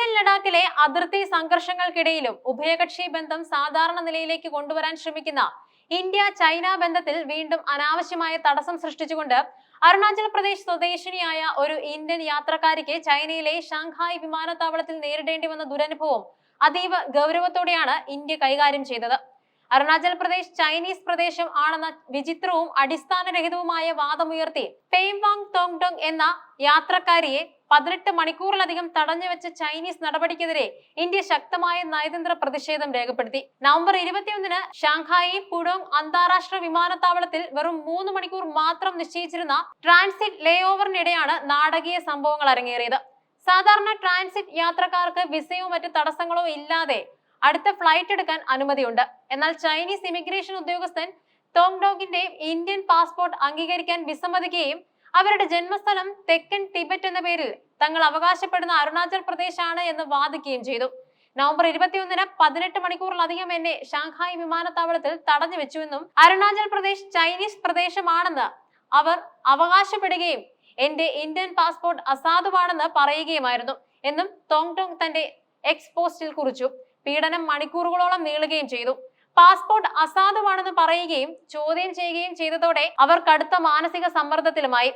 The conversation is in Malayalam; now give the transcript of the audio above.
കിഴക്കൻ ലഡാക്കിലെ അതിർത്തി സംഘർഷങ്ങൾക്കിടയിലും ഉഭയകക്ഷി ബന്ധം സാധാരണ നിലയിലേക്ക് കൊണ്ടുവരാൻ ശ്രമിക്കുന്ന ഇന്ത്യ ചൈന ബന്ധത്തിൽ വീണ്ടും അനാവശ്യമായ തടസ്സം സൃഷ്ടിച്ചുകൊണ്ട് അരുണാചൽ പ്രദേശ് സ്വദേശിനിയായ ഒരു ഇന്ത്യൻ യാത്രക്കാരിക്ക് ചൈനയിലെ ഷാങ്ഹായ് വിമാനത്താവളത്തിൽ നേരിടേണ്ടി വന്ന ദുരനുഭവം അതീവ ഗൗരവത്തോടെയാണ് ഇന്ത്യ കൈകാര്യം ചെയ്തത്. അരുണാചൽ പ്രദേശ് ചൈനീസ് പ്രദേശം ആണെന്ന വിചിത്രവും അടിസ്ഥാനരഹിതവുമായ വാദമുയർത്തി പെയ്വാങ് തോങ്ഡോങ് എന്ന യാത്രക്കാരിയെ പതിനെട്ട് മണിക്കൂറിലധികം തടഞ്ഞു വെച്ച ചൈനീസ് നടപടിക്കെതിരെ ഇന്ത്യ ശക്തമായ നയതന്ത്ര പ്രതിഷേധം രേഖപ്പെടുത്തി. നവംബർ ഇരുപത്തിയൊന്നിന് ഷാങ്ഹായി പുഡോങ് അന്താരാഷ്ട്ര വിമാനത്താവളത്തിൽ വെറും മൂന്ന് മണിക്കൂർ മാത്രം നിശ്ചയിച്ചിരുന്ന ട്രാൻസിറ്റ് ലേ ഓവറിനിടെയാണ് നാടകീയ സംഭവങ്ങൾ അരങ്ങേറിയത്. സാധാരണ ട്രാൻസിറ്റ് യാത്രക്കാർക്ക് വിസയോ മറ്റ് തടസ്സങ്ങളോ ഇല്ലാതെ അടുത്ത ഫ്ലൈറ്റ് എടുക്കാൻ അനുമതിയുണ്ട്. എന്നാൽ ചൈനീസ് ഇമിഗ്രേഷൻ ഉദ്യോഗസ്ഥൻ തോങ്ഡോങ്ങിന്റെ ഇന്ത്യൻ പാസ്പോർട്ട് അംഗീകരിക്കാൻ വിസമ്മതിക്കുകയും അവരുടെ ജന്മസ്ഥലം തെക്കൻ ടിബറ്റ് എന്ന പേരിൽ തങ്ങൾ അവകാശപ്പെടുന്ന അരുണാചൽ പ്രദേശ് ആണ് എന്ന് വാദിക്കുകയും ചെയ്തു. നവംബർ ഇരുപത്തിയൊന്നിന് പതിനെട്ട് മണിക്കൂറിലധികം എന്നെ ഷാങ്ഹായ് വിമാനത്താവളത്തിൽ തടഞ്ഞു വെച്ചുവെന്നും അരുണാചൽ പ്രദേശ് ചൈനീസ് പ്രദേശമാണെന്ന് അവർ അവകാശപ്പെടുകയും എന്റെ ഇന്ത്യൻ പാസ്പോർട്ട് അസാധുവാണെന്ന് പറയുകയുമായിരുന്നു എന്നും തോങ്ടോങ് തന്റെ എക്സ് പോസ്റ്റിൽ കുറിച്ചു. പീഡനം മണിക്കൂറുകളോളം നീളുകയും ചെയ്തു. പാസ്പോർട്ട് അസാധുവാണെന്ന് പറയുകയും ചോദ്യം ചെയ്യുകയും ചെയ്തതോടെ അവർ കടുത്ത മാനസിക സമ്മർദ്ദത്തിലുമായി.